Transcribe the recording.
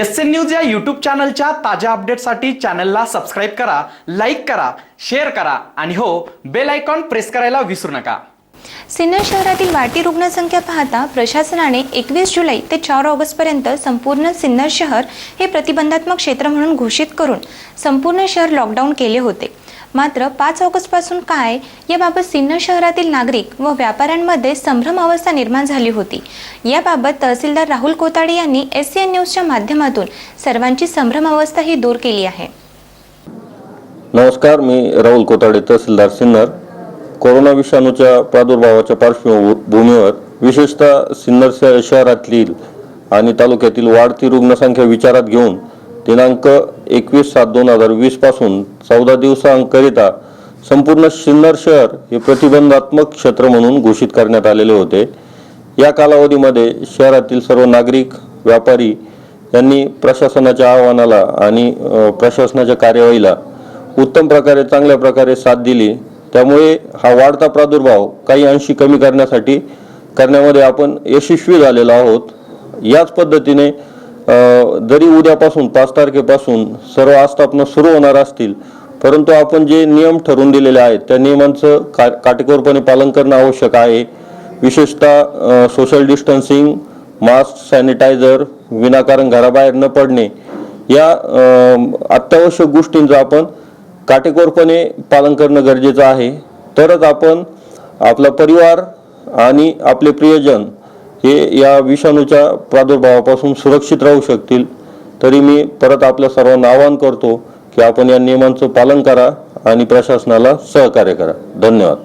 S N news या YouTube चॅनलच्या ताज्या अपडेटसाठी चॅनलला सबस्क्राईब करा लाईक करा शेअर करा आणि हो बेल आयकॉन प्रेस करायला विसरू नका. सिन्नर शहरातील वाढती रुग्णसंख्या पाहता प्रशासनाने एकवीस जुलै ते चार ऑगस्टपर्यंत संपूर्ण सिन्नर शहर हे प्रतिबंधात्मक क्षेत्र म्हणून घोषित करून संपूर्ण शहर लॉकडाऊन केले होते. मात्र पाच ऑगस्टपासून काय याबाबत सिन्नर शहरातील नागरिक व व्यापाऱ्यांमध्ये संभ्रम अवस्था निर्माण झाली होती. याबाबत तहसीलदार राहुल कोताडे यांनी एस सी एन न्यूजच्या माध्यमातून सर्वांची संभ्रम अवस्था ही दूर केली आहे. नमस्कार मी राहुल कोताडे तहसीलदार सिन्नर. कोरोना विषाणूच्या प्रादुर्भावाच्या पार्श्वभूमीवर विशेषतः सिन्नर शहरातील आणि तालुक्यातील वाढती रुग्णसंख्या विचारात घेऊन दिनांक एकवीस सात दोन हजार वीसपासून चौदा दिवसांकरिता संपूर्ण सिन्नर शहर हे प्रतिबंधात्मक क्षेत्र म्हणून घोषित करण्यात आलेले होते. या कालावधीमध्ये शहरातील सर्व नागरिक व्यापारी यांनी प्रशासनाच्या आव्हानाला आणि प्रशासनाच्या कार्यवाहीला उत्तम प्रकारे चांगल्या प्रकारे साथ दिली. त्यामुळे हा वाढता प्रादुर्भाव काही अंशी कमी करण्यासाठी करण्यामध्ये आपण यशस्वी झालेलो आहोत. याच पद्धतीने जरी उद्यापासून पाच तारखेपासून सर्व आस्थापना सुरू होणार असतील परंतु आपण जे नियम ठरवून दिलेले आहेत त्या नियमांचं का काटेकोरपणे पालन करणं आवश्यक आहे. विशेषतः सोशल डिस्टन्सिंग मास्क सॅनिटायझर विनाकारण घराबाहेर न पडणे या अत्यावश्यक गोष्टींचं आपण काटेकोरपणे पालन करणं गरजेचं आहे. तरच आपण आपला परिवार आणि आपले प्रियजन हे या विषाणूच्या प्रादुर्भावापासून सुरक्षित राहू शकतील. तरी मी परत आपल्या सर्वांना आवाहन करतो की आपण या नियमांचं पालन करा आणि प्रशासनाला सहकार्य करा. धन्यवाद.